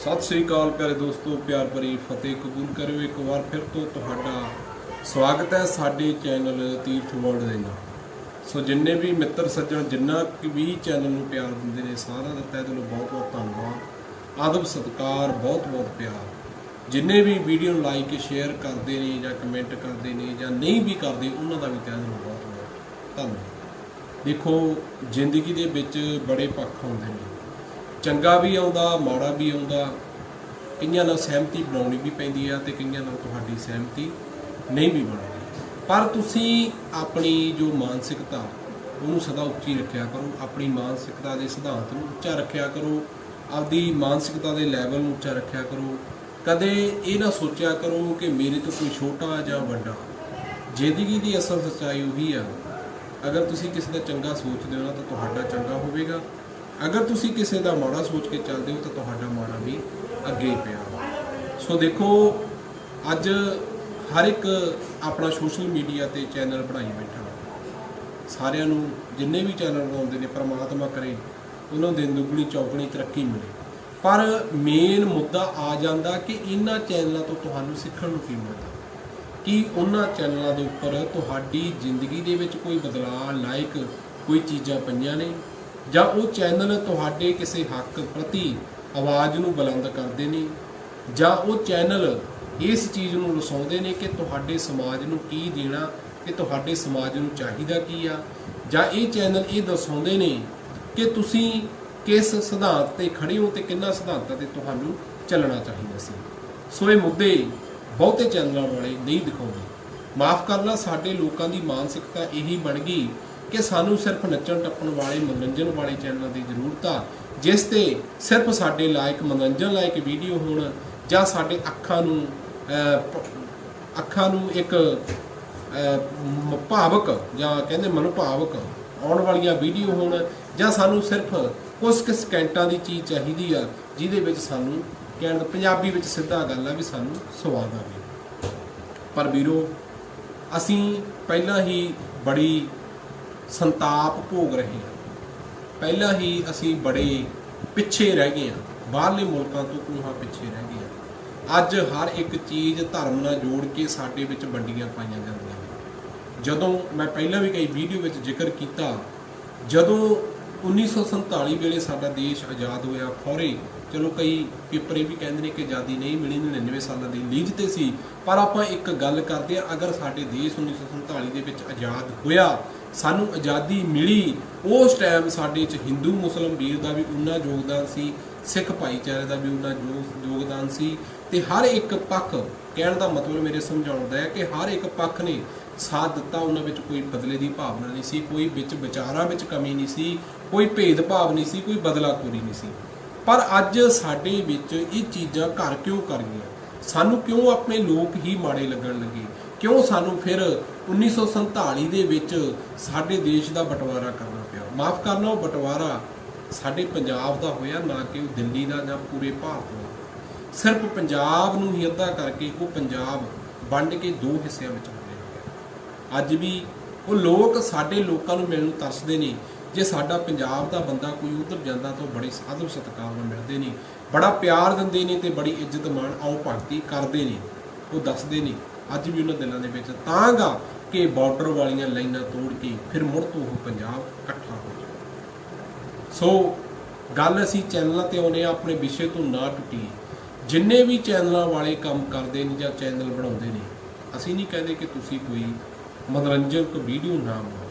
ਸਤਿ ਸ੍ਰੀ ਅਕਾਲ ਪਿਆਰੇ ਦੋਸਤੋ, ਪਿਆਰ ਭਰੀ ਫਤਿਹ ਕਬੂਲ ਕਰਿਓ। ਇੱਕ ਵਾਰ ਫਿਰ ਤੋਂ ਤੁਹਾਡਾ ਸਵਾਗਤ ਹੈ ਸਾਡੇ ਚੈਨਲ ਤੀਰਥ ਵਰਲਡ ਦੇ ਨਾਲ। ਸੋ ਜਿੰਨੇ ਵੀ ਮਿੱਤਰ ਸੱਜਣ, ਜਿੰਨਾ ਕਿ ਵੀ ਚੈਨਲ ਨੂੰ ਪਿਆਰ ਦਿੰਦੇ ਨੇ, ਸਾਰਿਆਂ ਦਾ ਤਹਿ ਦਿਲੋਂ ਬਹੁਤ ਬਹੁਤ ਧੰਨਵਾਦ। ਆਦਬ ਸਤਿਕਾਰ ਬਹੁਤ ਬਹੁਤ ਪਿਆਰ। ਜਿੰਨੇ ਵੀ ਵੀਡੀਓ ਨੂੰ ਲਾਈਕ ਸ਼ੇਅਰ ਕਰਦੇ ਨੇ ਜਾਂ ਕਮੈਂਟ ਕਰਦੇ ਨੇ ਜਾਂ ਨਹੀਂ ਵੀ ਕਰਦੇ, ਉਹਨਾਂ ਦਾ ਵੀ ਤਹਿ ਦਿਲੋਂ ਬਹੁਤ ਬਹੁਤ ਧੰਨਵਾਦ। ਦੇਖੋ, ਜ਼ਿੰਦਗੀ ਦੇ ਵਿੱਚ ਬੜੇ ਪੱਖ ਹੁੰਦੇ ਨੇ। ਚੰਗਾ ਵੀ ਆਉਂਦਾ, ਮਾੜਾ ਵੀ ਆਉਂਦਾ, ਕਈਆਂ ਨਾਲ ਸਹਿਮਤੀ ਬਣਾਉਣੀ ਵੀ ਪੈਂਦੀ ਆ ਤੇ ਕਈਆਂ ਨਾਲ ਤੁਹਾਡੀ ਸਹਿਮਤੀ ਨਹੀਂ ਵੀ ਬਣਦੀ। ਪਰ ਤੁਸੀਂ ਆਪਣੀ ਜੋ ਮਾਨਸਿਕਤਾ, ਉਹਨੂੰ ਸਦਾ ਉੱਚੀ ਰੱਖਿਆ ਕਰੋ, ਆਪਣੀ ਮਾਨਸਿਕਤਾ ਦੇ ਸਿਧਾਂਤ ਨੂੰ ਉੱਚਾ ਰੱਖਿਆ ਕਰੋ, ਆਪਦੀ ਮਾਨਸਿਕਤਾ ਦੇ ਲੈਵਲ ਨੂੰ ਉੱਚਾ ਰੱਖਿਆ ਕਰੋ। ਕਦੇ ਇਹ ਨਾ ਸੋਚਿਆ ਕਰੋ ਕਿ ਮੇਰੇ ਤੋਂ ਕੋਈ ਛੋਟਾ ਜਾਂ ਵੱਡਾ, ਜ਼ਿੰਦਗੀ ਦੀ ਅਸਲ ਸੱਚਾਈ ਉਹੀ ਆ। ਅਗਰ ਤੁਸੀਂ ਕਿਸੇ ਦਾ ਚੰਗਾ ਸੋਚਦੇ ਹੋ ਨਾ ਤਾਂ ਤੁਹਾਡਾ ਚੰਗਾ ਹੋਵੇਗਾ। ਅਗਰ ਤੁਸੀਂ ਕਿਸੇ ਦਾ ਮਾੜਾ ਸੋਚ ਕੇ ਚੱਲਦੇ ਹੋ ਤਾਂ ਤੁਹਾਡਾ ਮਾੜਾ ਵੀ ਅੱਗੇ ਪਿਆ। ਸੋ ਦੇਖੋ, ਅੱਜ ਹਰ ਇੱਕ ਆਪਣਾ ਸੋਸ਼ਲ ਮੀਡੀਆ ਤੇ ਚੈਨਲ ਬਣਾਈ ਬੈਠਾ। ਸਾਰਿਆਂ ਨੂੰ ਜਿੰਨੇ ਵੀ ਚੈਨਲ ਬਣਾਉਂਦੇ ਨੇ, ਪ੍ਰਮਾਤਮਾ ਕਰੇ, ਉਹਨਾਂ ਦੇ ਦੁੱਗਣੀ ਚੌਗਣੀ ਤਰੱਕੀ ਮਿਲੇ। ਪਰ ਮੇਨ ਮੁੱਦਾ ਆ ਜਾਂਦਾ ਕਿ ਇਹਨਾਂ ਚੈਨਲਾਂ ਤੋਂ ਤੁਹਾਨੂੰ ਸਿੱਖਣ ਨੂੰ ਕੀ ਮਿਲਦਾ? ਕਿ ਉਹਨਾਂ ਚੈਨਲਾਂ ਦੇ ਉੱਪਰ ਤੁਹਾਡੀ ਜ਼ਿੰਦਗੀ ਦੇ ਵਿੱਚ ਕੋਈ ਬਦਲਾਅ, ਲਾਇਕ ਕੋਈ ਚੀਜ਼ਾਂ ਪਈਆਂ ਨੇ? ਜਾਂ ਉਹ ਚੈਨਲ ਤੁਹਾਡੇ ਕਿਸੇ ਹੱਕ ਪ੍ਰਤੀ ਆਵਾਜ਼ ਨੂੰ ਬੁਲੰਦ ਕਰਦੇ ਨੇ, ਜਾਂ ਉਹ ਚੈਨਲ ਇਸ ਚੀਜ਼ ਨੂੰ ਰਸਾਉਂਦੇ ਨੇ ਕਿ ਤੁਹਾਡੇ ਸਮਾਜ ਨੂੰ ਕੀ ਦੇਣਾ, ਕਿ ਤੁਹਾਡੇ ਸਮਾਜ ਨੂੰ ਚਾਹੀਦਾ ਕੀ ਆ, ਜਾਂ ਇਹ ਚੈਨਲ ਇਹ ਦਰਸਾਉਂਦੇ ਨੇ ਕਿ ਤੁਸੀਂ ਕਿਸ ਸਿਧਾਂਤ ਤੇ ਖੜੇ ਹੋ ਤੇ ਕਿੰਨਾ ਸਿਧਾਂਤਾਂ ਤੇ ਤੁਹਾਨੂੰ ਚੱਲਣਾ ਚਾਹੀਦਾ ਸੀ। ਸੋ ਇਹ ਮੁੱਦੇ ਬਹੁਤੇ ਚੈਨਲਾਂ ਵਾਲੇ ਨਹੀਂ ਦਿਖਾਉਂਦੇ। ਮਾਫ ਕਰਨਾ, ਸਾਡੇ ਲੋਕਾਂ ਦੀ ਮਾਨਸਿਕਤਾ ਇਹੀ ਬਣ ਗਈ ਕਿ ਸਾਨੂੰ ਸਿਰਫ ਨੱਚਣ ਟੱਪਣ ਵਾਲੇ, ਮਨੋਰੰਜਨ ਵਾਲੇ ਚੈਨਲਾਂ ਦੀ ਜ਼ਰੂਰਤ ਆ, ਜਿਸ ਤੇ ਸਿਰਫ ਸਾਡੇ ਲਾਇਕ ਮਨੋਰੰਜਨ ਲਾਇਕ ਵੀਡੀਓ ਹੋਣ ਜਾਂ ਸਾਡੇ ਅੱਖਾਂ ਨੂੰ ਅੱਖਾਂ ਨੂੰ ਇੱਕ ਭਾਵਕ ਜਾਂ ਕਹਿੰਦੇ ਮਨੋਭਾਵਕ ਆਉਣ ਵਾਲੀਆਂ ਵੀਡੀਓ ਹੋਣ ਜਾਂ ਸਾਨੂੰ ਸਿਰਫ ਕੁਝ ਕੁ ਸਕਿੰਟਾਂ ਦੀ ਚੀਜ਼ ਚਾਹੀਦੀ ਆ, ਜਿਹਦੇ ਵਿੱਚ ਸਾਨੂੰ ਕਹਿਣ ਦਾ ਪੰਜਾਬੀ ਵਿੱਚ ਸਿੱਧਾ ਗੱਲ ਆ ਵੀ ਸਾਨੂੰ ਸਵਾਦ ਆਵੇ। ਪਰ ਵੀਰੋ, ਅਸੀਂ ਪਹਿਲਾਂ ਹੀ ਬੜੀ ਸੰਤਾਪ ਭੋਗ ਰਹੇ ਹਾਂ। ਪਹਿਲਾਂ ਹੀ ਅਸੀਂ ਬੜੇ ਪਿੱਛੇ ਰਹਿ ਗਏ ਹਾਂ। ਬਾਹਰਲੇ ਮੁਲਕਾਂ ਤੋਂ ਕੋਹਾਂ ਪਿੱਛੇ ਰਹਿ ਗਏ ਹਾਂ। ਅੱਜ ਹਰ ਇੱਕ ਚੀਜ਼ ਧਰਮ ਨਾਲ ਜੋੜ ਕੇ ਸਾਡੇ ਵਿੱਚ ਵੰਡੀਆਂ ਪਾਈਆਂ ਜਾਂਦੀਆਂ ਨੇ। ਜਦੋਂ ਮੈਂ ਪਹਿਲਾਂ ਵੀ ਕਈ ਵੀਡੀਓ ਵਿੱਚ ਜ਼ਿਕਰ ਕੀਤਾ, ਜਦੋਂ 1947 ਵੇਲੇ ਸਾਡਾ ਦੇਸ਼ ਆਜ਼ਾਦ ਹੋਇਆ, ਫੌਰੇ ਚਲੋ ਕਈ ਪੇਪਰੇ ਵੀ ਕਹਿੰਦੇ ਨੇ ਕਿ ਆਜ਼ਾਦੀ ਨਹੀਂ ਮਿਲੀ 99 ਸਾਲਾਂ ਦੀ ਲੀਜ ਤੇ ਸੀ। ਪਰ ਆਪਾਂ ਇੱਕ ਗੱਲ ਕਰਦੇ ਆ ਅਗਰ ਸਾਡੇ ਦੇਸ਼ 1947 ਦੇ ਵਿੱਚ ਆਜ਼ਾਦ ਹੋਇਆ ਸਾਨੂੰ ਆਜ਼ਾਦੀ ਮਿਲੀ, ਉਸ ਟਾਈਮ ਸਾਡੇ 'ਚ ਹਿੰਦੂ, ਮੁਸਲਮ ਵੀਰ ਦਾ ਵੀ ਉਨਾ ਯੋਗਦਾਨ ਸੀ, ਸਿੱਖ ਭਾਈਚਾਰੇ ਦਾ ਵੀ ਉਨਾ ਯੋਗ- ਯੋਗਦਾਨ ਸੀ ਤੇ ਹਰ ਇੱਕ ਪੱਖ, ਕਹਿਣ ਦਾ ਮਤਲਬ ਮੇਰੇ ਸਮਝਾਉਣ ਦਾ ਹੈ ਕਿ ਹਰ ਇੱਕ ਪੱਖ ਨੇ ਸਾਥ ਦਿੱਤਾ ਉਹਨਾਂ ਵਿੱਚ ਕੋਈ ਬਦਲੇ ਦੀ ਭਾਵਨਾ ਨਹੀਂ ਸੀ, ਕੋਈ ਵਿੱਚ ਵਿਚਾਰਾਂ ਵਿੱਚ ਕਮੀ ਨਹੀਂ ਸੀ, ਕੋਈ ਭੇਦਭਾਵ ਨਹੀਂ ਸੀ, ਕੋਈ ਬਦਲਾਖੋਰੀ ਨਹੀਂ ਸੀ। ਪਰ ਅੱਜ ਸਾਡੇ ਵਿੱਚ ਇਹ ਚੀਜ਼ਾਂ ਘਰ ਕਿਉਂ ਕਰ ਗਈਆਂ? ਸਾਨੂੰ ਕਿਉਂ ਆਪਣੇ ਲੋਕ ਹੀ ਮਾੜੇ ਲੱਗਣ ਲੱਗੇ? ਕਿਉਂ ਸਾਨੂੰ ਫਿਰ 1947 ਦੇ ਵਿੱਚ ਸਾਡੇ ਦੇਸ਼ ਦਾ ਬਟਵਾਰਾ ਕਰਨਾ ਪਿਆ। ਮਾਫ ਕਰਨਾ, ਉਹ ਬਟਵਾਰਾ ਸਾਡੇ ਪੰਜਾਬ ਦਾ ਹੋਇਆ, ਨਾ ਕਿ ਉਹ ਦਿੱਲੀ ਦਾ ਜਾਂ ਪੂਰੇ ਭਾਰਤ ਦਾ। ਸਿਰਫ ਪੰਜਾਬ ਨੂੰ ਹੀ ਅੱਧਾ ਕਰਕੇ ਉਹ ਪੰਜਾਬ ਵੰਡ ਕੇ ਦੋ ਹਿੱਸਿਆਂ ਵਿੱਚ ਵੰਡਿਆ ਗਿਆ। ਅੱਜ ਵੀ ਉਹ ਲੋਕ ਸਾਡੇ ਲੋਕਾਂ ਨੂੰ ਮਿਲਣ ਨੂੰ ਤਰਸਦੇ ਨੇ। ਜੇ ਸਾਡਾ ਪੰਜਾਬ ਦਾ ਬੰਦਾ ਕੋਈ ਉਧਰ ਜਾਂਦਾ ਤਾਂ ਉਹ ਬੜੇ ਸਾਧੂ ਸਤਿਕਾਰ ਨਾਲ ਮਿਲਦੇ ਨੇ। ਬੜਾ ਪਿਆਰ ਦਿੰਦੇ ਨੇ ਤੇ ਬੜੀ ਇੱਜ਼ਤ ਮਾਣ ਆਓ ਭਗਤੀ ਕਰਦੇ ਨੇ। ਉਹ ਦੱਸਦੇ ਨੇ, ਅੱਜ ਵੀ ਉਹਨਾਂ ਦਿਲਾਂ ਦੇ ਵਿੱਚ। ਤਾਂ ਕਿ ਬਾਰਡਰ ਵਾਲੀਆਂ ਲਾਈਨਾਂ ਤੋੜ ਕੇ ਫਿਰ ਮੁੜ ਤੋਂ ਉਹ ਪੰਜਾਬ ਇਕੱਠਾ ਹੋ ਜਾਵੇ ਸੋ ਗੱਲ ਅਸੀਂ ਚੈਨਲਾਂ ਤੇ ਆਉਨੇ ਆ ਆਪਣੇ ਵਿਸ਼ੇ ਤੋਂ ਨਾ ਟੁੱਟੀਏ। ਜਿੰਨੇ ਵੀ ਚੈਨਲਾਂ ਵਾਲੇ ਕੰਮ ਕਰਦੇ ਨੇ ਜਾਂ ਚੈਨਲ ਬਣਾਉਂਦੇ ਨੇ, ਅਸੀਂ ਨਹੀਂ ਕਹਿੰਦੇ ਕਿ ਤੁਸੀਂ ਕੋਈ ਮਨੋਰੰਜਕ ਵੀਡੀਓ ਨਾ ਬਣਾਓ।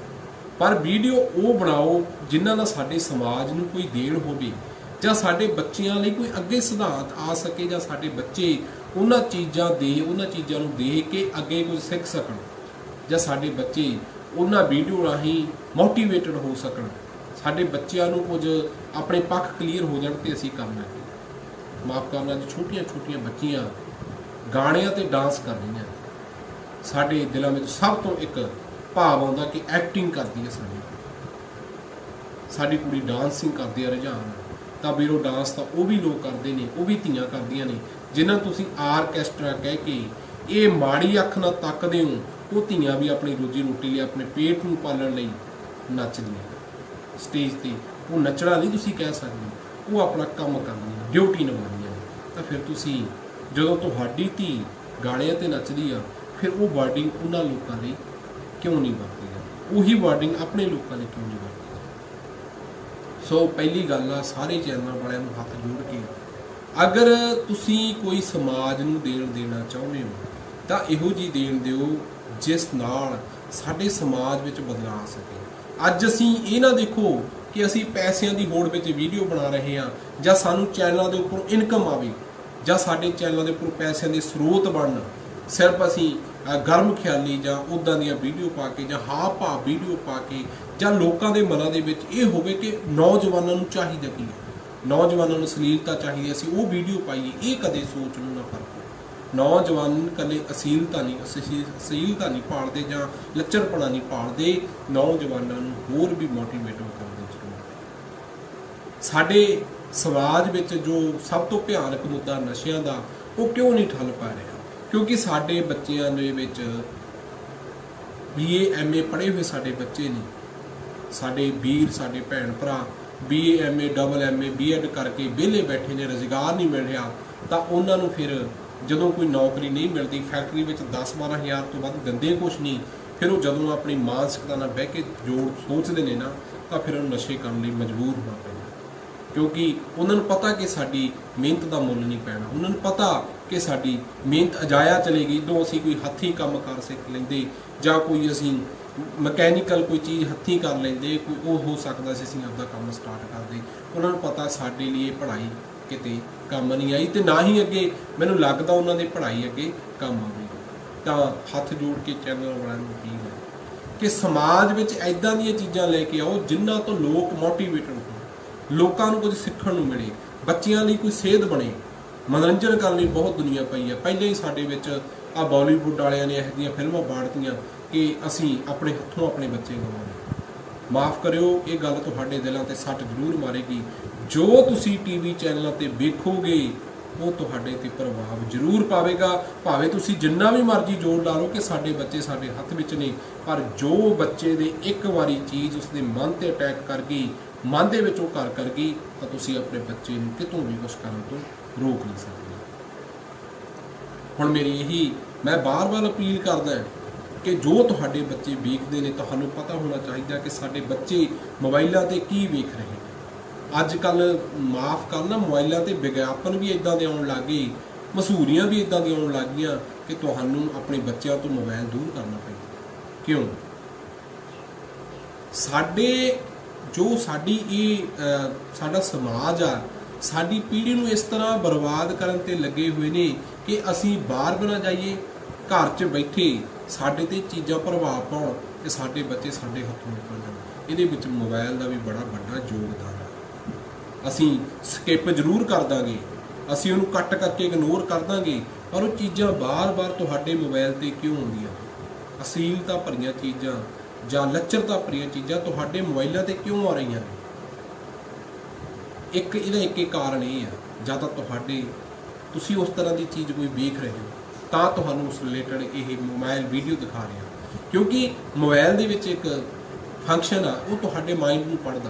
ਪਰ ਵੀਡੀਓ ਉਹ ਬਣਾਓ ਜਿਨ੍ਹਾਂ ਨਾਲ ਸਾਡੇ ਸਮਾਜ ਨੂੰ ਕੋਈ ਦੇਣ ਹੋਵੇ ਜਾਂ ਸਾਡੇ ਬੱਚਿਆਂ ਲਈ ਕੋਈ ਅੱਗੇ ਸਿਧਾਂਤ ਆ ਸਕੇ ਜਾਂ ਸਾਡੇ ਬੱਚੇ ਉਹਨਾਂ ਚੀਜ਼ਾਂ ਦੇ, ਉਹਨਾਂ ਚੀਜ਼ਾਂ ਨੂੰ ਦੇਖ ਕੇ ਅੱਗੇ ਕੁਝ ਸਿੱਖ ਸਕਣ। ਜਾਂ ਸਾਡੇ ਬੱਚੇ ਉਹਨਾਂ ਵੀਡੀਓ ਰਾਹੀਂ ਮੋਟੀਵੇਟਡ ਹੋ ਸਕਣ। ਸਾਡੇ ਬੱਚਿਆਂ ਨੂੰ ਕੁਝ ਆਪਣੇ ਪੱਖ ਕਲੀਅਰ ਹੋ ਜਾਣ ਤੇ ਅਸੀਂ ਕਰਨਾ ਹੈ ਮਾਫ ਕਰਨਾ ਜੀ ਛੋਟੀਆਂ ਛੋਟੀਆਂ ਬੱਚੀਆਂ ਗਾਣਿਆਂ ਤੇ ਡਾਂਸ ਕਰ ਰਹੀਆਂ। ਸਾਡੇ ਦਿਲਾਂ ਵਿੱਚ ਸਭ ਤੋਂ ਇੱਕ ਭਾਵ ਆਉਂਦਾ ਕਿ ਐਕਟਿੰਗ ਕਰਦੀ ਹੈ ਸਾਡੀ। ਸਾਡੀ ਕੁੜੀ ਡਾਂਸਿੰਗ ਕਰਦੀ ਹੈ ਰੁਝਾਨ। ਤਾਂ ਵੀਰੋ ਡਾਂਸ ਤਾਂ ਉਹ ਵੀ ਲੋਕ ਕਰਦੇ ਨੇ, ਉਹ ਵੀ ਧੀਆਂ ਕਰਦੀਆਂ ਨੇ, ਜਿਨ੍ਹਾਂ ਨੂੰ ਤੁਸੀਂ ਆਰਕੈਸਟਰਾ ਕਹਿ ਕੇ ਇਹ ਮਾੜੀ ਅੱਖ ਨਾਲ ਤੱਕਦੇ ਹੋ, ਉਹ ਧੀਆਂ ਵੀ ਆਪਣੀ ਰੋਜੀ ਰੋਟੀ ਲਈ, ਆਪਣੇ ਪੇਟ ਨੂੰ ਪਾਲਣ ਲਈ ਨੱਚਦੀਆਂ ਸਟੇਜ ਤੇ ਉਹ ਨੱਚਣਾ ਨਹੀਂ ਤੁਸੀਂ ਕਹਿ ਸਕਦੇ। ਉਹ ਆਪਣਾ ਕੰਮ ਕਰਦੀਆਂ ਡਿਊਟੀ ਨਿਭਾਉਂਦੀਆਂ ਨੇ। ਤਾਂ ਫਿਰ ਤੁਸੀਂ ਜਦੋਂ ਤੁਹਾਡੀ ਧੀ ਗਾਣਿਆਂ ਤੇ ਨੱਚਦੀ ਆ, ਫਿਰ ਉਹ ਵਰਡਿੰਗ ਉਹਨਾਂ ਲੋਕਾਂ ਲਈ ਕਿਉਂ ਨਹੀਂ ਵਰਤੀ ਉਹੀ ਵਰਡਿੰਗ ਆਪਣੇ ਲੋਕਾਂ ਲਈ ਕਿਉਂ ਨਹੀਂ ਵਰਤੀ ਸੋ ਪਹਿਲੀ ਗੱਲ ਆ, ਸਾਰੇ ਚੈਨਲ ਵਾਲਿਆਂ ਨੂੰ ਹੱਥ ਜੋੜ ਕੇ ਅਗਰ ਤੁਸੀਂ ਕੋਈ ਸਮਾਜ ਨੂੰ ਦੇਣ ਦੇਣਾ ਚਾਹੁੰਦੇ ਹੋ, ਤਾਂ ਇਹੋ ਜੀ ਦੇਣ ਦਿਓ ਜਿਸ ਨਾਲ ਸਾਡੇ ਸਮਾਜ ਵਿੱਚ ਬਦਲਾਅ ਆ ਸਕੇ। ਅੱਜ ਅਸੀਂ ਇਹ ਨਾ ਦੇਖੋ ਕਿ ਅਸੀਂ ਪੈਸਿਆਂ ਦੀ ਹੋੜ ਵਿੱਚ ਵੀਡੀਓ ਬਣਾ ਰਹੇ ਹਾਂ, ਜਾਂ ਸਾਨੂੰ ਚੈਨਲਾਂ ਦੇ ਉੱਪਰੋਂ ਇਨਕਮ ਆਵੇ, ਜਾਂ ਸਾਡੇ ਚੈਨਲਾਂ ਦੇ ਉੱਪਰ ਪੈਸਿਆਂ ਦੇ ਸਰੋਤ ਬਣਨ। ਸਿਰਫ ਅਸੀਂ ਗਰਮ ਖਿਆਲੀ ਜਾਂ ਉਦਾਂ ਦੀਆਂ ਵੀਡੀਓ ਪਾ ਕੇ ਜਾਂ ਹਾਵ ਭਾ ਵੀਡੀਓ ਪਾ ਕੇ ਜਾਂ ਲੋਕਾਂ ਦੇ ਮਨਾਂ ਦੇ ਵਿੱਚ ਇਹ ਹੋਵੇ ਕਿ ਨੌਜਵਾਨਾਂ ਨੂੰ ਚਾਹੀਦਾ ਕੀ ਹੈ। ਨੌਜਵਾਨਾਂ ਨੂੰ ਅਸ਼ਲੀਲਤਾ ਚਾਹੀਦੀ ਅਸੀਂ ਉਹ ਵੀਡੀਓ ਪਾਈਏ, ਇਹ ਕਦੇ ਸੋਚ ਨੂੰ ਨਾ ਫਰਕੋ ਨੌਜਵਾਨ ਕਦੇ ਅਸ਼ਲੀਲਤਾ ਨਹੀਂ, ਅਸ਼ਲੀ- ਅਸ਼ਲੀਲਤਾ ਨਹੀਂ ਪਾਲਦੇ ਜਾਂ ਲੱਚਰਪਣਾ ਨਹੀਂ ਪਾਲਦੇ, ਨੌਜਵਾਨਾਂ ਨੂੰ ਹੋਰ ਵੀ ਮੋਟੀਵੇਟ ਕਰਨ ਦੀ ਜ਼ਰੂਰਤ ਹੈ। ਸਾਡੇ ਸਮਾਜ ਵਿੱਚ ਜੋ ਸਭ ਤੋਂ ਭਿਆਨਕ ਮੁੱਦਾ ਨਸ਼ਿਆਂ ਦਾ, ਉਹ ਕਿਉਂ ਨਹੀਂ ਠੱਲ ਪਾ ਰਿਹਾ? ਕਿਉਂਕਿ ਸਾਡੇ ਬੱਚਿਆਂ ਦੇ ਵਿੱਚ ਬੀਏ ਐਮਏ ਪੜ੍ਹੇ ਹੋਏ ਸਾਡੇ ਬੱਚੇ ਨੇ। ਸਾਡੇ ਵੀਰ, ਸਾਡੇ ਭੈਣ ਭਰਾ BA MA double MA BEd ਕਰਕੇ ਵਿਹਲੇ ਬੈਠੇ ਨੇ, ਰੁਜ਼ਗਾਰ ਨਹੀਂ ਮਿਲ ਰਿਹਾ, ਤਾਂ ਉਹਨਾਂ ਨੂੰ ਫਿਰ ਜਦੋਂ ਕੋਈ ਨੌਕਰੀ ਨਹੀਂ ਮਿਲਦੀ, ਫੈਕਟਰੀ ਵਿੱਚ 10 ਹਜ਼ਾਰ ਤੋਂ ਵੱਧ ਦਿੰਦੇ ਕੁਛ ਨਹੀਂ, ਫਿਰ ਉਹ ਜਦੋਂ ਆਪਣੀ ਮਾਨਸਿਕਤਾ ਨਾਲ ਬਹਿ ਕੇ ਜੋੜ ਸੋਚਦੇ ਨੇ ਨਾ, ਤਾਂ ਫਿਰ ਉਹ ਨਸ਼ੇ ਕਰਨ ਲਈ ਮਜਬੂਰ ਹੋਣਾ ਪੈਂਦਾ। ਕਿਉਂਕਿ ਉਹਨਾਂ ਨੂੰ ਪਤਾ ਕਿ ਸਾਡੀ ਮਿਹਨਤ ਦਾ ਮੁੱਲ ਨਹੀਂ ਪੈਣਾ, ਉਹਨਾਂ ਨੂੰ ਪਤਾ ਕਿ ਸਾਡੀ ਮਿਹਨਤ ਅਜਾਇਆ ਚਲੇਗੀ, ਜਦੋਂ ਅਸੀਂ ਕੋਈ ਹੱਥੀਂ ਕੰਮ ਕਰ ਸਿੱਖ ਲੈਂਦੇ ਜਾਂ ਕੋਈ ਅਸੀਂ ਮਕੈਨੀਕਲ ਕੋਈ ਚੀਜ਼ ਹੱਥੀਂ ਕਰ ਲੈਂਦੇ, ਕੋਈ ਉਹ ਹੋ ਸਕਦਾ ਸੀ ਅਸੀਂ ਆਪਦਾ ਕੰਮ ਸਟਾਰਟ ਕਰਦੇ ਉਹਨਾਂ ਨੂੰ ਪਤਾ ਸਾਡੇ ਲਈ ਇਹ ਪੜ੍ਹਾਈ ਕਿਤੇ ਕੰਮ ਨਹੀਂ ਆਈ ਤੇ ਨਾ ਹੀ ਅੱਗੇ ਮੈਨੂੰ ਲੱਗਦਾ ਉਹਨਾਂ ਦੀ ਪੜ੍ਹਾਈ ਅੱਗੇ ਕੰਮ ਆਵੇਗੀ ਤਾਂ ਹੱਥ ਜੋੜ ਕੇ ਚੈਨਲ ਵਾਲਿਆਂ ਨੂੰ ਅਪੀਲ ਹੈ ਕਿ ਸਮਾਜ ਵਿੱਚ ਐਦਾਂ ਦੀਆਂ ਚੀਜ਼ਾਂ ਲੈ ਕੇ ਆਓ ਜਿਨ੍ਹਾਂ ਤੋਂ ਲੋਕ ਮੋਟੀਵੇਟਡ ਹੋਣ। ਲੋਕਾਂ ਨੂੰ ਕੁਝ ਸਿੱਖਣ ਨੂੰ ਮਿਲੇ। ਬੱਚਿਆਂ ਲਈ ਕੋਈ ਸੇਧ ਬਣੇ। ਮਨੋਰੰਜਨ ਕਰਨ ਲਈ ਬਹੁਤ ਦੁਨੀਆ ਪਈ ਹੈ। ਪਹਿਲਾਂ ਹੀ ਸਾਡੇ ਵਿੱਚ ਆ ਬਾਲੀਵੁੱਡ ਵਾਲਿਆਂ ਨੇ ਇਹੋ ਜਿਹੀਆਂ ਫਿਲਮਾਂ ਬਾੜਤੀਆਂ ਕਿ ਅਸੀਂ ਆਪਣੇ ਹੱਥੋਂ ਆਪਣੇ ਬੱਚੇ ਗਵਾਉਂਦੇ ਮਾਫ ਕਰਿਓ, ਇਹ ਗੱਲ ਤੁਹਾਡੇ ਦਿਲਾਂ ਤੇ ਸੱਟ ਜ਼ਰੂਰ ਮਾਰੇਗੀ। ਜੋ ਤੁਸੀਂ ਟੀਵੀ ਚੈਨਲਾਂ ਤੇ ਵੇਖੋਗੇ, ਉਹ ਤੁਹਾਡੇ ਤੇ ਪ੍ਰਭਾਵ ਜ਼ਰੂਰ ਪਾਵੇਗਾ। ਭਾਵੇਂ ਤੁਸੀਂ ਜਿੰਨਾ ਵੀ ਮਰਜ਼ੀ ਜ਼ੋਰ ਲਾ ਲਓ ਕਿ ਸਾਡੇ ਬੱਚੇ ਸਾਡੇ ਹੱਥ ਵਿੱਚ ਨੇ, ਪਰ ਜੋ ਬੱਚੇ ਦੇ ਇੱਕ ਵਾਰੀ ਚੀਜ਼ ਉਸਦੇ ਮਨ ਤੇ ਅਟੈਕ ਕਰ ਗਈ ਮਨ ਦੇ ਵਿੱਚ ਉਹ ਘਰ ਕਰ ਗਈ ਤਾਂ ਤੁਸੀਂ ਆਪਣੇ ਬੱਚੇ ਨੂੰ ਕਿਤੋਂ ਵੀ ਕੁਛ ਕਰਨ ਤੋਂ ਰੋਕ ਨਹੀਂ ਸਕਦੇ। ਹੁਣ ਮੇਰੀ ਇਹੀ, ਮੈਂ ਬਾਰ-ਬਾਰ ਅਪੀਲ ਕਰਦਾ ਕਿ ਜੋ ਤੁਹਾਡੇ ਬੱਚੇ ਵੇਖਦੇ ਨੇ, ਤੁਹਾਨੂੰ ਪਤਾ ਹੋਣਾ ਚਾਹੀਦਾ ਕਿ ਸਾਡੇ ਬੱਚੇ ਮੋਬਾਈਲਾਂ ਤੇ ਕੀ ਵੇਖ ਰਹੇ ਨੇ। ਅੱਜ ਕੱਲ ਮਾਫ ਕਰਨਾ, ਮੋਬਾਈਲਾਂ ਤੇ ਵਿਗਿਆਪਨ ਵੀ ਇਦਾਂ ਦੇ ਆਉਣ ਲੱਗ ਗਏ ਮਸ਼ਹੂਰੀਆਂ ਵੀ ਇਦਾਂ ਦੀਆਂ ਆਉਣ ਲੱਗ ਗਈਆਂ ਕਿ ਤੁਹਾਨੂੰ ਆਪਣੇ ਬੱਚਿਆਂ ਤੋਂ ਮੋਬਾਈਲ ਦੂਰ ਕਰਨਾ ਪੈਂਦਾ ਕਿਉਂ? ਸਾਡੇ, ਜੋ ਸਾਡੀ ਇਹ ਸਾਡਾ ਸਮਾਜ ਆ, ਸਾਡੀ ਪੀੜ੍ਹੀ ਨੂੰ ਇਸ ਤਰ੍ਹਾਂ ਬਰਬਾਦ ਕਰਨ ਤੇ ਲੱਗੇ ਹੋਏ ਨੇ ਕਿ ਅਸੀਂ ਬਾਹਰ ਬਣਾ ਜਾਈਏ, ਘਰ 'ਚ ਬੈਠੇ ਸਾਡੇ ਤੇ ਚੀਜ਼ਾਂ ਪ੍ਰਭਾਵ ਪਾਉਣ ਤੇ ਸਾਡੇ ਬੱਚੇ ਸਾਡੇ ਹੱਥੋਂ ਨਿਕਲ ਜਾਣ। ਇਹਦੇ ਵਿੱਚ ਮੋਬਾਈਲ ਦਾ ਵੀ ਬੜਾ ਵੱਡਾ ਯੋਗਦਾਨ ਹੈ। ਅਸੀਂ ਸਕਿਪ ਜ਼ਰੂਰ ਕਰ ਦਾਂਗੇ। ਅਸੀਂ ਉਹਨੂੰ ਕੱਟ ਕਰਕੇ ਇਗਨੋਰ ਕਰ ਦਾਂਗੇ, ਪਰ ਉਹ ਚੀਜ਼ਾਂ ਬਾਰ-ਬਾਰ ਤੁਹਾਡੇ ਮੋਬਾਈਲ ਤੇ ਕਿਉਂ ਆਉਂਦੀਆਂ? ਅਸੀਲਤਾ ਭਰੀਆਂ ਚੀਜ਼ਾਂ ਜਾਂ ਲੱਚਰਤਾ ਭਰੀਆਂ ਚੀਜ਼ਾਂ ਤੁਹਾਡੇ ਮੋਬਾਈਲਾਂ ਤੇ ਕਿਉਂ ਆ ਰਹੀਆਂ ਨੇ? ਇੱਕ ਇਹਦਾ ਇੱਕ ਹੀ ਕਾਰਨ ਇਹ ਆ ਜਾਂ ਤਾਂ ਤੁਹਾਡੇ ਤੁਸੀਂ ਉਸ ਤਰ੍ਹਾਂ ਦੀ ਚੀਜ਼ ਕੋਈ ਵੇਖ ਰਹੇ ਹੋ, ਤਾਂ ਤੁਹਾਨੂੰ ਉਸ ਰਿਲੇਟਡ ਇਹ ਮੋਬਾਈਲ ਵੀਡੀਓ ਦਿਖਾ ਰਿਹਾ। ਕਿਉਂਕਿ ਮੋਬਾਈਲ ਦੇ ਵਿੱਚ ਇੱਕ ਫੰਕਸ਼ਨ ਆ, ਉਹ ਤੁਹਾਡੇ ਮਾਈਂਡ ਨੂੰ ਪੜਦਾ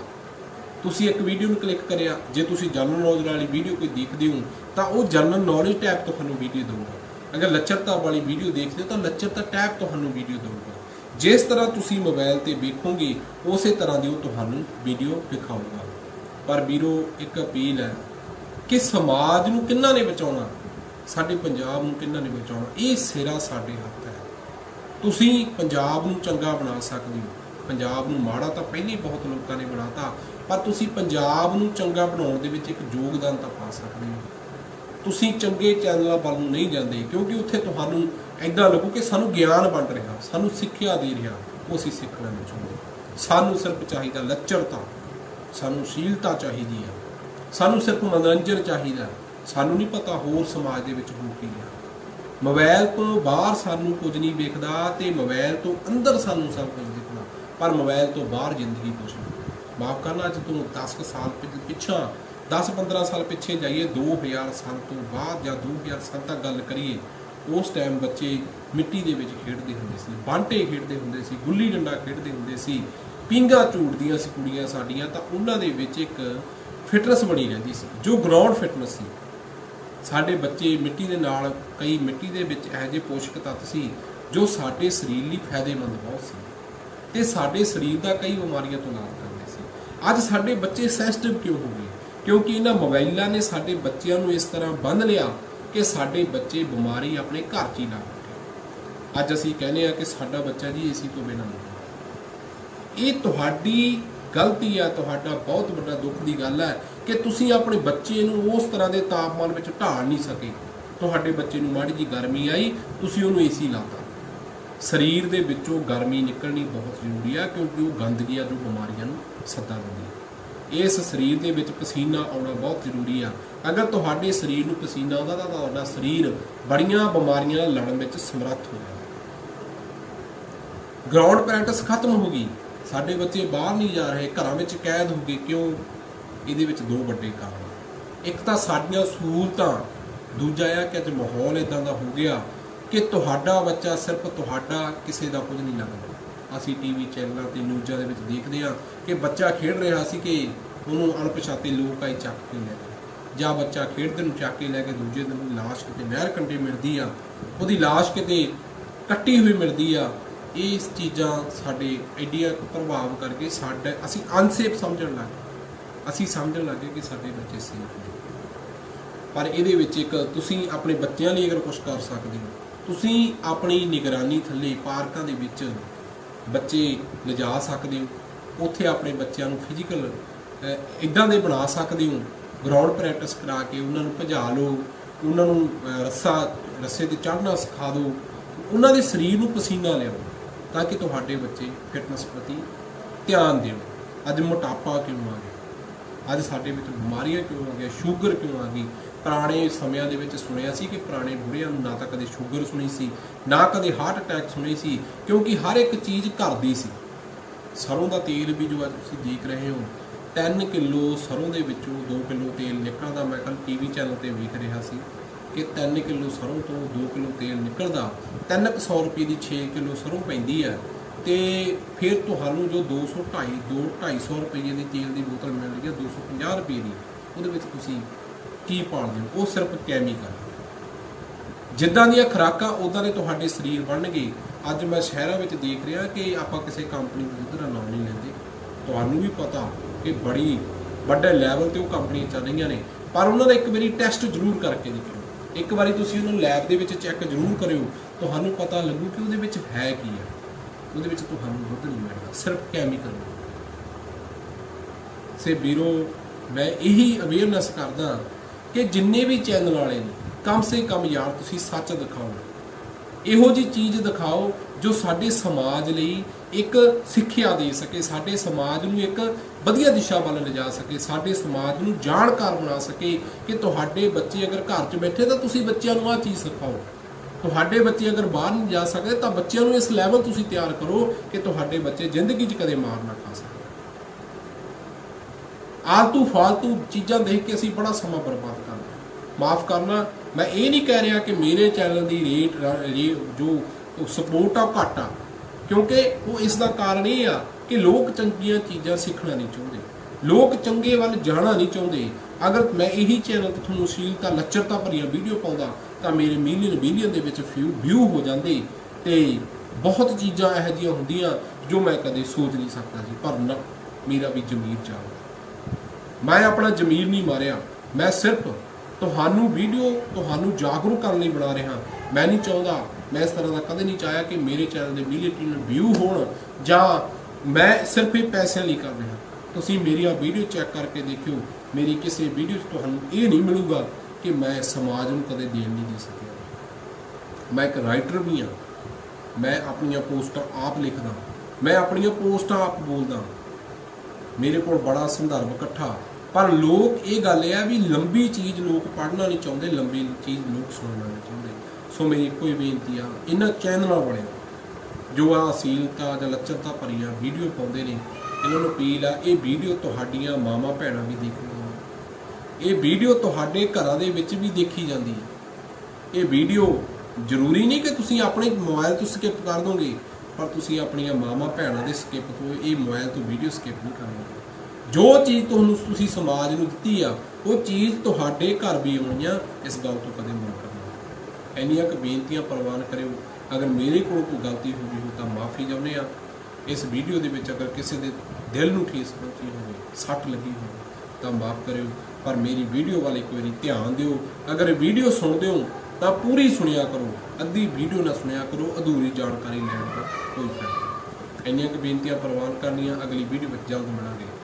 ਤੁਸੀਂ ਇੱਕ ਵੀਡੀਓ ਨੂੰ ਕਲਿੱਕ ਕਰਿਆ, ਜੇ ਤੁਸੀਂ ਜਨਰਲ ਨੌਲੇਜ ਵਾਲੀ ਵੀਡੀਓ ਕੋਈ ਦੇਖਦੇ ਹੋ, ਤਾਂ ਉਹ ਜਨਰਲ ਨੌਲੇਜ ਟੈਬ ਤੁਹਾਨੂੰ ਵੀਡੀਓ ਦੇਊਗਾ। ਅਗਰ ਲੱਚਰਤਾ ਵਾਲੀ ਵੀਡੀਓ ਦੇਖਦੇ ਹੋ, ਤਾਂ ਲੱਚਰਤਾ ਟੈਬ ਤੁਹਾਨੂੰ ਵੀਡੀਓ ਦਊਗਾ। ਜਿਸ ਤਰ੍ਹਾਂ ਤੁਸੀਂ ਮੋਬਾਈਲ ਤੇ ਵੇਖੋਗੇ, ਉਸੇ ਤਰ੍ਹਾਂ ਦੀ ਉਹ ਤੁਹਾਨੂੰ ਵੀਡੀਓ ਦਿਖਾਊਗਾ। ਪਰ ਵੀਰੋ, ਇੱਕ ਅਪੀਲ ਹੈ। ਕਿ ਸਮਾਜ ਨੂੰ ਕਿੰਨਾ ਨੇ ਬਚਾਉਣਾ? ਸਾਡੇ ਪੰਜਾਬ ਨੂੰ ਕਿੰਨਾ ਨੇ ਬਚਾਉਣਾ? ਇਹ ਸਿਰਾ ਸਾਡੇ ਹੱਥ ਹੈ। ਤੁਸੀਂ ਪੰਜਾਬ ਨੂੰ ਚੰਗਾ ਬਣਾ ਸਕਦੇ ਹੋ। ਪੰਜਾਬ ਨੂੰ ਮਾੜਾ ਤਾਂ ਪਹਿਲੇ ਬਹੁਤ ਲੋਕਾਂ ਨੇ ਬਣਾਤਾ, ਪਰ ਤੁਸੀਂ ਪੰਜਾਬ ਨੂੰ ਚੰਗਾ ਬਣਾਉਣ ਦੇ ਵਿੱਚ ਇੱਕ ਯੋਗਦਾਨ ਤਾਂ ਪਾ ਸਕਦੇ ਹੋ। ਤੁਸੀਂ ਚੰਗੇ ਚੈਨਲਾਂ ਵੱਲ ਨੂੰ ਨਹੀਂ ਜਾਂਦੇ, ਕਿਉਂਕਿ ਉੱਥੇ ਤੁਹਾਨੂੰ ਐਦਾਂ ਲੱਗੂ ਕਿ ਸਾਨੂੰ ਗਿਆਨ ਵੰਡ ਰਿਹਾ, ਸਾਨੂੰ ਸਿੱਖਿਆ ਦੇ ਰਿਹਾ। ਉਹ ਅਸੀਂ ਸਿੱਖਣਾ ਨਹੀਂ ਚਾਹੁੰਦੇ ਸਾਨੂੰ ਸਿਰਫ ਚਾਹੀਦਾ ਲੱਚਰਤਾ, ਸਾਨੂੰ ਸ਼ੀਲਤਾ ਚਾਹੀਦੀ ਹੈ। ਸਾਨੂੰ ਸਿਰਫ ਮਨੋਰੰਜਨ ਚਾਹੀਦਾ ਸਾਨੂੰ ਨਹੀਂ ਪਤਾ ਹੋਰ ਸਮਾਜ ਦੇ ਵਿੱਚ ਹੋ ਕੀ ਰਿਹਾ ਮੋਬਾਈਲ ਤੋਂ ਬਾਹਰ ਸਾਨੂੰ ਕੁਝ ਨਹੀਂ ਵੇਖਦਾ ਤੇ ਮੋਬਾਈਲ ਤੋਂ ਅੰਦਰ ਸਾਨੂੰ ਸਭ ਕੁਝ ਦਿਖਦਾ ਪਰ ਮੋਬਾਈਲ ਤੋਂ ਬਾਹਰ ਜ਼ਿੰਦਗੀ ਕੁਝ ਨਹੀਂ। ਮਾਫ ਕਰਨਾ, ਅੱਜ ਤੋਂ 10 ਕੁ ਸਾਲ ਪਿ- ਪਿੱਛਾ 10-15 ਸਾਲ ਪਿੱਛੇ ਜਾਈਏ 2000 ਸਾਲ ਤੋਂ ਬਾਅਦ ਜਾਂ 2000 ਸਾਲ ਤੱਕ ਗੱਲ ਕਰੀਏ, ਉਸ ਟਾਈਮ ਬੱਚੇ ਮਿੱਟੀ ਦੇ ਵਿੱਚ ਖੇਡਦੇ ਹੁੰਦੇ ਸੀ, ਬਾਂਟੇ ਖੇਡਦੇ ਹੁੰਦੇ ਸੀ, ਗੁੱਲੀ ਡੰਡਾ ਖੇਡਦੇ ਹੁੰਦੇ ਸੀ ਪਿੰਗਾ ਝੂਟਦੀਆਂ ਸੀ ਕੁੜੀਆਂ ਸਾਡੀਆਂ, ਤਾਂ ਉਹਨਾਂ ਦੇ ਵਿੱਚ ਇੱਕ ਫਿਟਨੈਸ ਬਣੀ ਰਹਿੰਦੀ ਸੀ, ਜੋ ਗਰਾਊਂਡ ਫਿਟਨੈਸ ਸੀ। ਸਾਡੇ ਬੱਚੇ ਮਿੱਟੀ ਦੇ ਨਾਲ, ਕਈ ਮਿੱਟੀ ਦੇ ਵਿੱਚ ਇਹੋ ਜਿਹੇ ਪੋਸ਼ਕ ਤੱਤ ਸੀ, ਜੋ ਸਾਡੇ ਸਰੀਰ ਲਈ ਫਾਇਦੇਮੰਦ ਬਹੁਤ ਸੀ। ਤੇ ਸਾਡੇ ਸਰੀਰ ਦਾ ਕਈ ਬਿਮਾਰੀਆਂ ਤੋਂ ਇਲਾਜ ਕਰਦੇ ਸੀ। ਅੱਜ ਸਾਡੇ ਬੱਚੇ ਸੈਂਸਿਟਿਵ ਕਿਉਂ ਹੋ ਗਏ? ਕਿਉਂਕਿ ਇਹਨਾਂ ਮੋਬਾਈਲਾਂ ਨੇ ਸਾਡੇ ਬੱਚਿਆਂ ਨੂੰ ਇਸ ਤਰ੍ਹਾਂ ਬੰਨ੍ਹ ਲਿਆ ਕਿ ਸਾਡੇ ਬੱਚੇ ਬਿਮਾਰੀ ਆਪਣੇ ਘਰ 'ਚ ਹੀ ਨਾ ਬੈਠੇ ਅੱਜ ਅਸੀਂ ਕਹਿੰਦੇ ਆ ਕਿ ਸਾਡਾ ਬੱਚਾ ਜੀ, ਏਸੀ ਤੋਂ ਬਿਨਾਂ ਨਹੀਂ। ਇਹ ਤੁਹਾਡੀ ਗਲਤੀ ਆ, ਤੁਹਾਡਾ ਬਹੁਤ ਵੱਡਾ ਦੁੱਖ ਦੀ ਗੱਲ ਹੈ ਕਿ ਤੁਸੀਂ ਆਪਣੇ ਬੱਚੇ ਨੂੰ ਉਸ ਤਰ੍ਹਾਂ ਦੇ ਤਾਪਮਾਨ ਵਿੱਚ ਢਾਲ ਨਹੀਂ ਸਕੇ। ਤੁਹਾਡੇ ਬੱਚੇ ਨੂੰ ਮਾੜੀ ਜੀ ਗਰਮੀ ਆਈ, ਤੁਸੀਂ ਉਹਨੂੰ ਏਸੀ ਲਾਤਾ। ਸਰੀਰ ਦੇ ਵਿੱਚੋਂ ਗਰਮੀ ਨਿਕਲਣੀ ਬਹੁਤ ਜ਼ਰੂਰੀ ਆ, ਕਿਉਂਕਿ ਉਹ ਗੰਦਗੀ ਆ, ਜੋ ਬਿਮਾਰੀਆਂ ਨੂੰ ਸੱਦਾ ਦਿੰਦੀ ਹੈ ਇਸ ਸਰੀਰ ਦੇ ਵਿੱਚ ਪਸੀਨਾ ਆਉਣਾ ਬਹੁਤ ਜ਼ਰੂਰੀ ਆ। ਅਗਰ ਤੁਹਾਡੇ ਸਰੀਰ ਨੂੰ ਪਸੀਨਾ ਆਉਂਦਾ ਤਾਂ ਤੁਹਾਡਾ ਸਰੀਰ ਬੜੀਆਂ ਬਿਮਾਰੀਆਂ ਨਾਲ ਲੜਨ ਵਿੱਚ ਸਮਰੱਥ ਹੋ ਜਾਂਦਾ। ਗਰਾਊਂਡ ਪ੍ਰੈਕਟਿਸ ਖਤਮ ਹੋ ਗਈ। ਸਾਡੇ ਬੱਚੇ ਬਾਹਰ ਨਹੀਂ ਜਾ ਰਹੇ, ਘਰਾਂ ਵਿੱਚ ਕੈਦ ਹੋ ਗਏ, ਕਿਉਂ? ਇਹਦੇ ਵਿੱਚ ਦੋ ਵੱਡੇ ਕਾਰਨ ਇੱਕ ਤਾਂ ਸਾਡੀਆਂ ਸਹੂਲਤਾਂ, ਦੂਜਾ ਆ ਕਿ ਅੱਜ ਮਾਹੌਲ ਇਦਾਂ ਦਾ ਹੋ ਗਿਆ ਕਿ ਤੁਹਾਡਾ ਬੱਚਾ ਸਿਰਫ ਤੁਹਾਡਾ ਕਿਸੇ ਦਾ ਕੁਝ ਨਹੀਂ ਲੱਗਦਾ। ਅਸੀਂ ਟੀਵੀ ਚੈਨਲਾਂ ਤੇ ਨਿਊਜ਼ਾਂ ਦੇ ਵਿੱਚ ਦੇਖਦੇ ਹਾਂ ਕਿ ਬੱਚਾ ਖੇਡ ਰਿਹਾ ਸੀ ਕਿ ਉਹਨੂੰ ਅਣਪਛਾਤੇ ਲੋਕ ਆਈ ਚੱਕ ਕੇ ਲੈ ਗਏ। ਜਾਂ ਬੱਚਾ ਖੇਡਦੇ ਨੂੰ ਚੱਕ ਕੇ ਲੈ ਕੇ ਦੂਜੇ ਦਿਨ ਲਾਸ਼ ਕਿਤੇ ਨਹਿਰ ਕੰਢੇ ਮਿਲਦੀ ਆ, ਉਹਦੀ ਲਾਸ਼ ਕਿਤੇ ਕੱਟੀ ਹੋਈ ਮਿਲਦੀ ਆ ਇਹ ਚੀਜ਼ਾਂ ਸਾਡੇ ਐਡੀਆਂ ਪ੍ਰਭਾਵ ਕਰਕੇ ਸਾਡਾ ਅਸੀਂ ਅਨਸੇਫ ਸਮਝਣ ਲੱਗ ਗਏ। ਅਸੀਂ ਸਮਝਣ ਲੱਗ ਗਏ ਕਿ ਸਾਡੇ ਬੱਚੇ ਸੇਫ ਨੇ। ਪਰ ਇਹਦੇ ਵਿੱਚ ਇੱਕ ਤੁਸੀਂ ਆਪਣੇ ਬੱਚਿਆਂ ਲਈ ਅਗਰ ਕੁਝ ਕਰ ਸਕਦੇ ਹੋ, ਤੁਸੀਂ ਆਪਣੀ ਨਿਗਰਾਨੀ ਥੱਲੇ ਪਾਰਕਾਂ ਦੇ ਵਿੱਚ ਬੱਚੇ ਲਿਜਾ ਸਕਦੇ ਹੋ। ਉੱਥੇ ਆਪਣੇ ਬੱਚਿਆਂ ਨੂੰ ਫਿਜ਼ੀਕਲ ਇਦਾਂ ਦੇ ਬਣਾ ਸਕਦੇ ਹੋ। ਗਰਾਊਂਡ ਪ੍ਰੈਕਟਿਸ ਕਰਾ ਕੇ ਉਹਨਾਂ ਨੂੰ ਭਜਾ ਲਓ, ਉਹਨਾਂ ਨੂੰ ਰੱਸਾ ਰੱਸੇ ਤੇ ਚੜ੍ਹਨਾ ਸਿਖਾ ਦਿਓ। ਉਹਨਾਂ ਦੇ ਸਰੀਰ ਨੂੰ ਪਸੀਨਾ ਲਿਆਓ। ਤਾਂ ਕਿ ਤੁਹਾਡੇ ਬੱਚੇ ਫਿਟਨੈਸ ਪ੍ਰਤੀ ਧਿਆਨ ਦੇਣ। ਅੱਜ ਮੋਟਾਪਾ ਕਿਉਂ ਆ ਗਿਆ? ਅੱਜ ਸਾਡੇ ਵਿੱਚ ਬਿਮਾਰੀਆਂ ਕਿਉਂ ਆ ਗਈਆਂ? ਸ਼ੂਗਰ ਕਿਉਂ ਆ ਗਈ? ਪੁਰਾਣੇ ਸਮਿਆਂ ਦੇ ਵਿੱਚ ਸੁਣਿਆ ਸੀ ਕਿ ਪੁਰਾਣੇ ਬੁੜਿਆਂ ਨੂੰ ਨਾ ਤਾਂ ਕਦੇ ਸ਼ੂਗਰ ਸੁਣੀ ਸੀ, ਨਾ ਕਦੇ ਹਾਰਟ ਅਟੈਕ ਸੁਣੀ ਸੀ, ਕਿਉਂਕਿ ਹਰ ਇੱਕ ਚੀਜ਼ ਘਰ ਦੀ ਸੀ। ਸਰੋਂ ਦਾ ਤੇਲ ਵੀ ਜੋ ਅੱਜ ਤੁਸੀਂ ਦੇਖ ਰਹੇ ਹੋ 3 ਕਿਲੋ ਸਰੋਂ ਦੇ ਵਿੱਚੋਂ 2 ਕਿਲੋ ਤੇਲ ਨਿਕਲਦਾ ਮੈਂ ਕੱਲ ਟੀਵੀ ਚੈਨਲ ਤੇ ਵੇਖ ਰਿਹਾ ਸੀ। ਕਿ 3 ਕਿਲੋ ਸਰੋਂ ਤੋਂ 2 ਕਿਲੋ ਤੇਲ ਨਿਕਲਦਾ 300 ਰੁਪਏ ਦੀ 6 ਕਿਲੋ ਸਰੋਂ ਪੈਂਦੀ ਹੈ ਤੇ ਫਿਰ ਤੁਹਾਨੂੰ ਜੋ 200 250 2 250 ਰੁਪਏ ਦੀ ਤੇਲ ਦੀ ਬੋਤਲ ਮਿਲ ਰਹੀ ਹੈ 250 ਰੁਪਏ ਦੀ, ਉਹਦੇ ਵਿੱਚ ਤੁਸੀਂ ਕੀ ਪਾਲਦੇ ਹੋ? ਉਹ ਸਿਰਫ ਕੈਮੀਕਲ ਜਿੱਦਾਂ ਦੀਆਂ ਖੁਰਾਕਾਂ ਉਦਾਂ ਦੇ ਤੁਹਾਡੇ ਸਰੀਰ ਬਣਨਗੇ। ਅੱਜ ਮੈਂ ਸ਼ਹਿਰਾਂ ਵਿੱਚ ਦੇਖ ਰਿਹਾ ਕਿ ਆਪਾਂ ਕਿਸੇ ਕੰਪਨੀ ਨੂੰ ਦੁੱਧ ਨਾਮ ਨਹੀਂ ਲੈਂਦੇ। ਤੁਹਾਨੂੰ ਵੀ ਪਤਾ ਕਿ ਬੜੀ ਵੱਡੇ ਲੈਵਲ ਤੇ ਉਹ ਕੰਪਨੀਆਂ ਚੱਲ ਰਹੀਆਂ ਨੇ, ਪਰ ਉਹਨਾਂ ਦਾ ਇੱਕ ਵਾਰੀ ਟੈਸਟ ਜ਼ਰੂਰ ਕਰਕੇ ਦੇਖਿਓ। ਇੱਕ ਵਾਰੀ ਤੁਸੀਂ ਉਹਨੂੰ ਲੈਬ ਦੇ ਵਿੱਚ ਚੈੱਕ ਜ਼ਰੂਰ ਕਰਿਓ, ਤੁਹਾਨੂੰ ਪਤਾ ਲੱਗੂ ਕਿ ਉਹਦੇ ਵਿੱਚ ਹੈ ਕੀ ਹੈ। ਉਹਦੇ ਵਿੱਚ ਤੁਹਾਨੂੰ ਦੁੱਧ ਨਹੀਂ ਮਿਲਦਾ, ਸਿਰਫ ਕੈਮੀਕਲ ਸੇ ਵੀਰੋ, ਮੈਂ ਇਹੀ ਅਵੇਅਰਨੈਸ ਕਰਦਾ ਕਿ ਜਿੰਨੇ ਵੀ ਚੈਨਲ ਵਾਲੇ ਨੇ, ਕਮ ਸੇ ਕਮ ਯਾਰ ਤੁਸੀਂ ਸੱਚ ਦਿਖਾਓ। ਇਹੋ ਜੀ ਚੀਜ਼ ਦਿਖਾਓ ਜੋ ਸਾਡੇ ਸਮਾਜ ਲਈ ਇੱਕ ਸਿੱਖਿਆ ਦੇ ਸਕੇ, ਸਾਡੇ ਸਮਾਜ ਨੂੰ ਇੱਕ ਵਧੀਆ ਦਿਸ਼ਾ ਵੱਲ ਲਿਜਾ ਸਕੇ, ਸਾਡੇ ਸਮਾਜ ਨੂੰ ਜਾਣਕਾਰ ਬਣਾ ਸਕੇ ਕਿ ਤੁਹਾਡੇ ਬੱਚੇ ਅਗਰ ਘਰ 'ਚ ਬੈਠੇ ਤਾਂ ਤੁਸੀਂ ਬੱਚਿਆਂ ਨੂੰ ਆਹ ਚੀਜ਼ ਸਿਖਾਓ। ਤੁਹਾਡੇ ਬੱਚੇ ਅਗਰ ਬਾਹਰ ਨਹੀਂ ਜਾ ਸਕਦੇ ਤਾਂ ਬੱਚਿਆਂ ਨੂੰ ਇਸ ਲੈਵਲ ਤੁਸੀਂ ਤਿਆਰ ਕਰੋ ਕਿ ਤੁਹਾਡੇ ਬੱਚੇ ਜ਼ਿੰਦਗੀ 'ਚ ਕਦੇ ਮਾਰ ਨਾ ਖਾ ਸਕਣ। ਆਲਤੂ ਫਾਲਤੂ ਚੀਜ਼ਾਂ ਦੇਖ ਕੇ ਅਸੀਂ ਬੜਾ ਸਮਾਂ ਬਰਬਾਦ ਕਰਦੇ ਹਾਂ ਮਾਫ ਕਰਨਾ, ਮੈਂ ਇਹ ਨਹੀਂ ਕਹਿ ਰਿਹਾ ਕਿ ਮੇਰੇ ਚੈਨਲ ਦੀ ਰੇਟ ਜੋ ਸਪੋਰਟ ਆ ਉਹ ਘੱਟ ਆ। ਕਿਉਂਕਿ ਉਹ ਇਸ ਦਾ ਕਾਰਨ ਇਹ ਆ ਕਿ ਲੋਕ ਚੰਗੀਆਂ ਚੀਜ਼ਾਂ ਸਿੱਖਣਾ ਨਹੀਂ ਚਾਹੁੰਦੇ। ਲੋਕ ਚੰਗੇ ਵੱਲ ਜਾਣਾ ਨਹੀਂ ਚਾਹੁੰਦੇ। ਅਗਰ ਮੈਂ ਇਹੀ ਚੈਨਲ ਤੇ ਤੁਹਾਨੂੰ ਸ਼ੀਲਤਾ ਲੱਚਰਤਾ ਭਰੀਆਂ ਵੀਡੀਓ ਪਾਉਂਦਾ, ਤਾਂ ਮੇਰੇ ਮਿਲੀਅਨ ਬਿਲੀਅਨ ਦੇ ਵਿੱਚ ਵਿਊ ਹੋ ਜਾਂਦੇ। ਤੇ ਬਹੁਤ ਚੀਜ਼ਾਂ ਇਹੋ ਜਿਹੀਆਂ ਹੁੰਦੀਆਂ ਜੋ ਮੈਂ ਕਦੇ ਸੋਚ ਨਹੀਂ ਸਕਦਾ ਸੀ ਪਰ ਨਾ, ਮੇਰਾ ਵੀ ਜ਼ਮੀਰ ਜਾਗਦਾ ਮੈਂ ਆਪਣਾ ਜ਼ਮੀਰ ਨਹੀਂ ਮਾਰਿਆ। ਮੈਂ ਸਿਰਫ ਤੁਹਾਨੂੰ ਵੀਡੀਓ, ਤੁਹਾਨੂੰ ਜਾਗਰੂਕ ਕਰਨ ਲਈ ਬਣਾ ਰਿਹਾ। ਮੈਂ ਨਹੀਂ ਚਾਹੁੰਦਾ ਮੈਂ ਇਸ ਤਰ੍ਹਾਂ ਦਾ ਕਦੇ ਨਹੀਂ ਚਾਹਿਆ ਕਿ ਮੇਰੇ ਚੈਨਲ ਦੇ ਮਿਲੀਅਨ ਵਿਊ ਹੋਣ ਜਾਂ ਮੈਂ ਸਿਰਫ ਇਹ ਪੈਸੇ ਲਈ ਕਰ ਰਿਹਾ। ਤੁਸੀਂ ਮੇਰੀਆਂ ਵੀਡੀਓ ਚੈੱਕ ਕਰਕੇ ਦੇਖਿਓ। ਮੇਰੀ ਕਿਸੇ ਵੀਡੀਓ 'ਚ ਤੁਹਾਨੂੰ ਇਹ ਨਹੀਂ ਮਿਲੂਗਾ ਕਿ ਮੈਂ ਸਮਾਜ ਨੂੰ ਕਦੇ ਦੇਣ ਨਹੀਂ ਦੇ ਸਕਿਆ। ਮੈਂ ਇੱਕ ਰਾਈਟਰ ਵੀ ਹਾਂ। ਮੈਂ ਆਪਣੀਆਂ ਪੋਸਟਾਂ ਆਪ ਲਿਖਦਾ ਮੈਂ ਆਪਣੀਆਂ ਪੋਸਟਾਂ ਆਪ ਬੋਲਦਾ ਮੇਰੇ ਕੋਲ ਬੜਾ ਸੰਦਰਭ ਇਕੱਠਾ। ਪਰ ਲੋਕ ਇਹ ਗੱਲ ਇਹ ਆ ਵੀ ਲੰਬੀ ਚੀਜ਼ ਲੋਕ ਪੜ੍ਹਨਾ ਨਹੀਂ ਚਾਹੁੰਦੇ, ਲੰਬੀ ਚੀਜ਼ ਲੋਕ ਸੁਣਨਾ ਨਹੀਂ ਚਾਹੁੰਦੇ। ਸੋ ਮੇਰੀ ਇੱਕੋ ਹੀ ਬੇਨਤੀ ਆ ਇਹਨਾਂ ਚੈਨਲਾਂ ਵਾਲਿਆਂ ਨੂੰ, ਜੋ ਆ ਅਸੀਲਤਾ ਜਾਂ ਲੱਚਰਤਾ ਭਰੀਆਂ ਵੀਡੀਓ ਪਾਉਂਦੇ ਨੇ ਇਹਨਾਂ ਨੂੰ ਅਪੀਲ ਆ ਇਹ ਵੀਡੀਓ ਤੁਹਾਡੀਆਂ ਮਾਮਾ ਭੈਣਾਂ ਵੀ ਦੇਖਣਗੀਆਂ ਇਹ ਵੀਡੀਓ ਤੁਹਾਡੇ ਘਰਾਂ ਦੇ ਵਿੱਚ ਵੀ ਦੇਖੀ ਜਾਂਦੀ ਹੈ। ਇਹ ਵੀਡੀਓ ਜ਼ਰੂਰੀ ਨਹੀਂ ਕਿ ਤੁਸੀਂ ਆਪਣੇ ਮੋਬਾਈਲ ਤੋਂ ਸਕਿਪ ਕਰ ਦੋਗੇ ਪਰ ਤੁਸੀਂ ਆਪਣੀਆਂ ਮਾਮਾ ਭੈਣਾਂ ਦੇ ਸਕਿਪ ਤੋਂ ਇਹ ਮੋਬਾਈਲ ਤੋਂ ਵੀਡੀਓ ਸਕਿਪ ਨਹੀਂ ਕਰਨਗੇ ਜੋ ਚੀਜ਼ ਤੁਹਾਨੂੰ ਤੁਸੀਂ ਸਮਾਜ ਨੂੰ ਦਿੱਤੀ ਆ ਉਹ ਚੀਜ਼ ਤੁਹਾਡੇ ਘਰ ਵੀ ਆਉਣੀ ਆ ਇਸ ਗੱਲ ਤੋਂ ਕਦੇ ਮਨ ਕਰਨਾ ਇੰਨੀਆਂ ਕੁ ਬੇਨਤੀਆਂ ਪ੍ਰਵਾਨ ਕਰਿਓ। ਅਗਰ ਮੇਰੇ ਕੋਲ ਕੋਈ ਗਲਤੀ ਹੋ ਹੋ ਤਾਂ ਮਾਫੀ ਚਾਹੁੰਦੇ ਆ ਇਸ ਵੀਡੀਓ ਦੇ ਵਿੱਚ ਅਗਰ ਕਿਸੇ ਦੇ ਦਿਲ ਨੂੰ ਠੇਸ ਪਹੁੰਚੀ ਹੋਵੇ, ਸੱਟ ਲੱਗੀ ਹੋਵੇ, ਤਾਂ ਮਾਫ ਕਰਿਓ। ਪਰ ਮੇਰੀ ਵੀਡੀਓ ਵੱਲ ਇੱਕ ਵਾਰੀ ਧਿਆਨ ਦਿਓ। ਅਗਰ ਵੀਡੀਓ ਸੁਣਦੇ ਹੋ, ਤਾਂ ਪੂਰੀ ਸੁਣਿਆ ਕਰੋ। ਅੱਧੀ ਵੀਡੀਓ ਨਾ ਸੁਣਿਆ ਕਰੋ, ਅਧੂਰੀ ਜਾਣਕਾਰੀ ਲੈਣ ਦਾ ਕੋਈ ਫਾਇਦਾ ਨਹੀਂ। ਇੰਨੀਆਂ ਕੁ ਬੇਨਤੀਆਂ ਪ੍ਰਵਾਨ ਕਰਨੀਆਂ। ਅਗਲੀ ਵੀਡੀਓ ਵਿੱਚ ਜਲਦ ਮਿਲਾਂਗੇ।